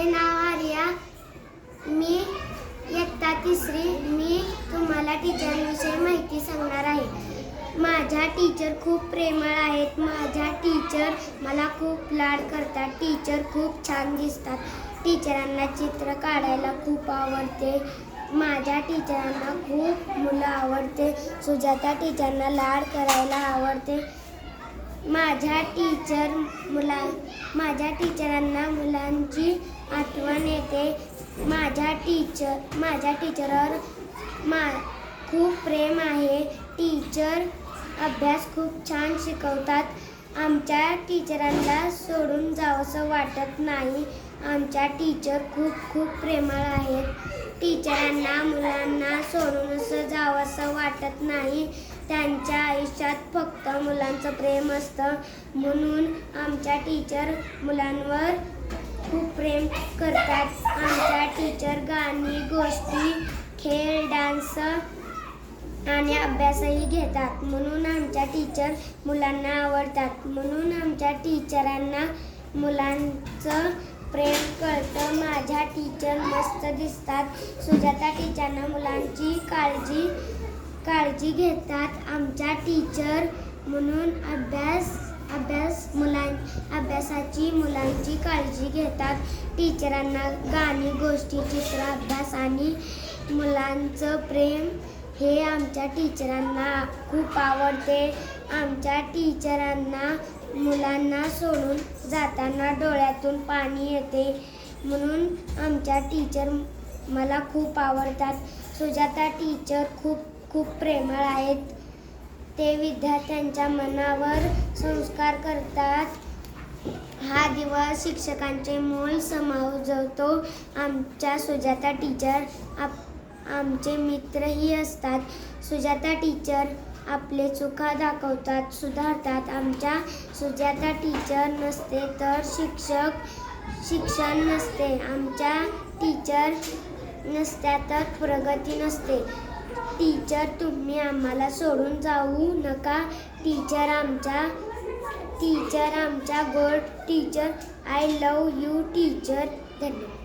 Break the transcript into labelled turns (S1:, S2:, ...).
S1: माझे नाव आर्या. मी इयत्ता तिसरी. मी तुम्हाला टीचरविषयी माहिती सांगणार आहे. माझ्या टीचर खूप प्रेमळ आहेत. माझ्या टीचर मला खूप लाड करतात. टीचर खूप छान दिसतात. टीचरांना चित्र काढायला खूप आवडते. माझ्या टीचरांना खूप मुलं आवडते. सुजाता टीचरना लाड करायला आवडते. माझ्या टीचर मुला माझ्या टीचरांना मुलांची आठवण येते. माझ्या टीचर माझ्या टीचरवर मा खूप प्रेम आहे. टीचर अभ्यास खूप छान शिकवतात. आमच्या टीचरांना सोडून जावंसं वाटत नाही. आमच्या टीचर खूप खूप प्रेमळ आहेत. टीचरांना मुलांना सोडून असं जावंसं वाटत नाही. त्यांच्या आयुष्यात फक्त मुलांचं प्रेम असतं. म्हणून आमच्या टीचर मुलांवर खूप प्रेम करतात. आमच्या टीचर गाणी गोष्टी खेळ डान्स आणि अभ्यासही घेतात. म्हणून आमच्या टीचर मुलांना आवडतात. म्हणून आमच्या टीचरांना मुलांचं प्रेम कळतं माझ्या टीचर मस्त दिसतात. सुजाता टीचरना मुलांची काळजी काळजी घेतात. आमच्या टीचर म्हणून अभ्यास अभ्यास मुलां अभ्यासाची मुलांची काळजी घेतात. टीचरांना गाणी गोष्टी चित्र अभ्यास आणि मुलांचं प्रेम हे आमच्या टीचरांना खूप आवडते. आमच्या टीचरांना मुलांना सोडून जाताना डोळ्यातून पाणी येते. म्हणून आमच्या टीचर मला खूप आवडतात. सुजाता टीचर खूप खूप प्रेमळ आहेत. ते विद्यार्थ्यांच्या मनावर संस्कार करतात. हा दिवस शिक्षकांचे मोल समावजवतो आमच्या सुजाता टीचर आप आमचे मित्रही असतात. सुजाता टीचर आपले चुका दाखवतात सुधारतात. आमच्या सुजाता टीचर नसते तर शिक्षक शिक्षण नसते. आमच्या टीचर नसत्या तर प्रगती नसते. टीचर तुम्ही आम्हाला सोडून जाऊ नका. टीचर आमच्या टीचर आमच्या गोड. Teacher I love you teacher धन्यवाद.